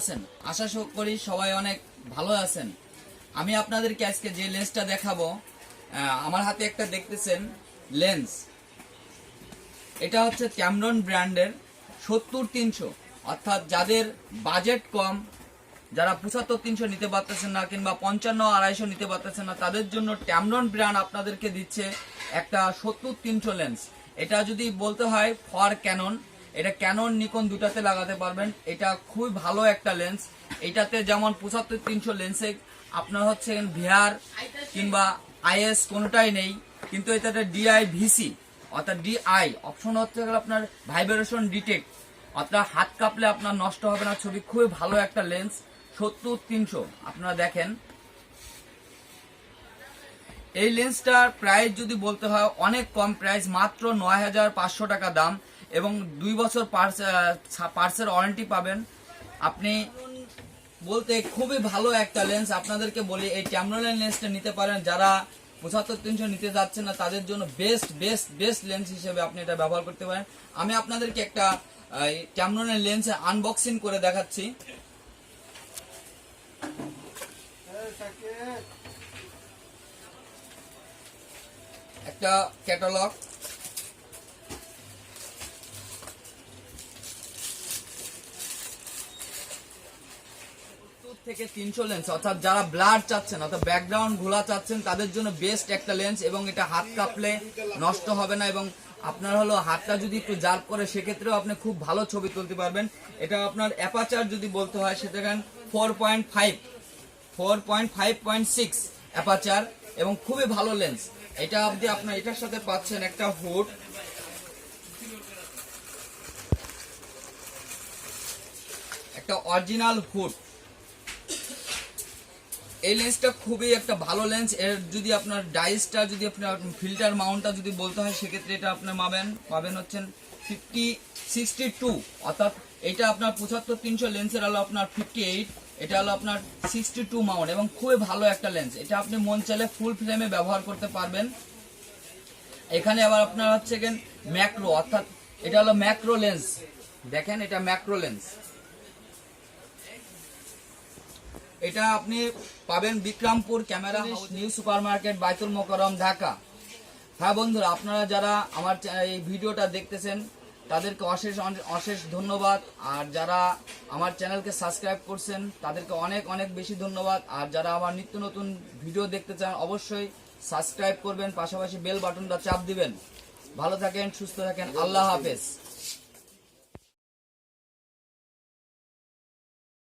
আছেন? আশা করি সবাই অনেক ভালো আছেন। আমি আপনাদেরকে আজকে যে লেন্সটা দেখাবো আমার হাতে একটা দেখতেছেন লেন্স। এটা হচ্ছে ক্যামরন ব্র্যান্ডের সত্তর তিনশো। অর্থাৎ যাদের বাজেট কম, যারা পঁচাত্তর তিনশো নিতে পারতেছেন না কিংবা পঞ্চান্ন আড়াইশো নিতে পারতেছেন না, তাদের জন্য ট্যামরন ব্র্যান্ড আপনাদেরকে দিচ্ছে একটা সত্তর তিনশো লেন্স। এটা যদি বলতে হয় ফর ক্যানন এটা ক্যানন নিকন দুটাতে লাগাতে পারবেন? এটা খুবই ভালো একটা লেন্স এটাতে যেমন পঁচাত্তর তিনশো লেন্সে আপনার হচ্ছে ভিআর কিংবা আইএস কোনোটাই নেই, কিন্তু এটাতে ডিআই ভিসি অর্থাৎ ডিআই অপশন হচ্ছে আপনার ভাইব্রেশন ডিটেক্ট অর্থাৎ হাত কাঁপলে আপনার নষ্ট হবে না, ছবি খুবই ভালো একটা লেন্স সত্তর তিনশো। আপনারা দেখেন। এই লেন্সটার প্রাইস যদি বলতে হয়, অনেক কম প্রাইস মাত্র নয় হাজার পাঁচশো টাকা দাম। এবং দুই বছর পার্স পার্সের ওয়ারেন্টি পাবেন। আপনি বলতে খুবই ভালো একটা লেন্স আপনাদেরকে বলি, এই ক্যামরনের লেন্সটা নিতে পারেন। যারা পঁচাত্তর, তিনশো নিতে যাচ্ছেন না, তাদের জন্য বেস্ট বেস্ট বেস্ট লেন্স হিসেবে আপনি এটা ব্যবহার করতে পারেন। আমি আপনাদেরকে একটা ক্যামরনের লেন্স আনবক্সিং করে দেখাচ্ছি। একটা ক্যাটালগ থেকে তিনশো লেন্স অর্থাৎ যারা ব্লাড চাচ্ছেন, অর্থাৎ ব্যাকগ্রাউন্ড ঘোলা চাচ্ছেন, তাদের জন্য বেস্ট একটা লেন্স এবং এটা হাত কাঁপলে নষ্ট হবে না এবং আপনার হলো হাতটা যদি একটু জার্প করে, সেক্ষেত্রেও আপনি খুব ভালো ছবি তুলতে পারবেন। এটা আপনার অ্যাপাচার যদি বলতে হয়, সেটা four point five four point five point six aperture এবং খুবই ভালো লেন্স এটা আপনি আপনার এটার সাথে পাচ্ছেন একটা হুড একটা অরিজিনাল হুড এই লেন্সটা খুবই একটা ভালো লেন্স এর যদি আপনার ডাইসটা যদি আপনার ফিল্টার মাউন্টটা যদি বলতে হয়, সেক্ষেত্রে এটা আপনার পাবেন পাবেন হচ্ছেন ফিফটি সিক্সটি টু অর্থাৎ এটা আপনার পঁচাত্তর তিনশো লেন্সের হলো আপনার ফিফটি এইট এটা হলো আপনার সিক্সটি টু মাউন্ট এবং খুবই ভালো একটা লেন্স এটা আপনি মন চাইলে ফুল ফ্রেমে ব্যবহার করতে পারবেন। এখানে আবার আপনার হচ্ছে ম্যাক্রো অর্থাৎ এটা হলো ম্যাক্রো লেন্স দেখেন, এটা ম্যাক্রো লেন্স এটা আপনি পাবেন Bikrampur camera house, new super market Baitul Mukarram Dhaka. হ্যাঁ বন্ধুরা, আপনারা যারা আমার এই ভিডিওটা দেখতেছেন, তাদেরকে অশেষ অশেষ ধন্যবাদ। আর যারা আমার চ্যানেলকে সাবস্ক্রাইব করছেন, তাদেরকে অনেক অনেক বেশি ধন্যবাদ। আর যারা আমার নিত্য নতুন ভিডিও দেখতে চান, অবশ্যই সাবস্ক্রাইব করবেন, পাশাপাশি বেল বাটনটা চাপ দিবেন। ভালো থাকেন, সুস্থ থাকেন, আল্লাহ হাফেজ।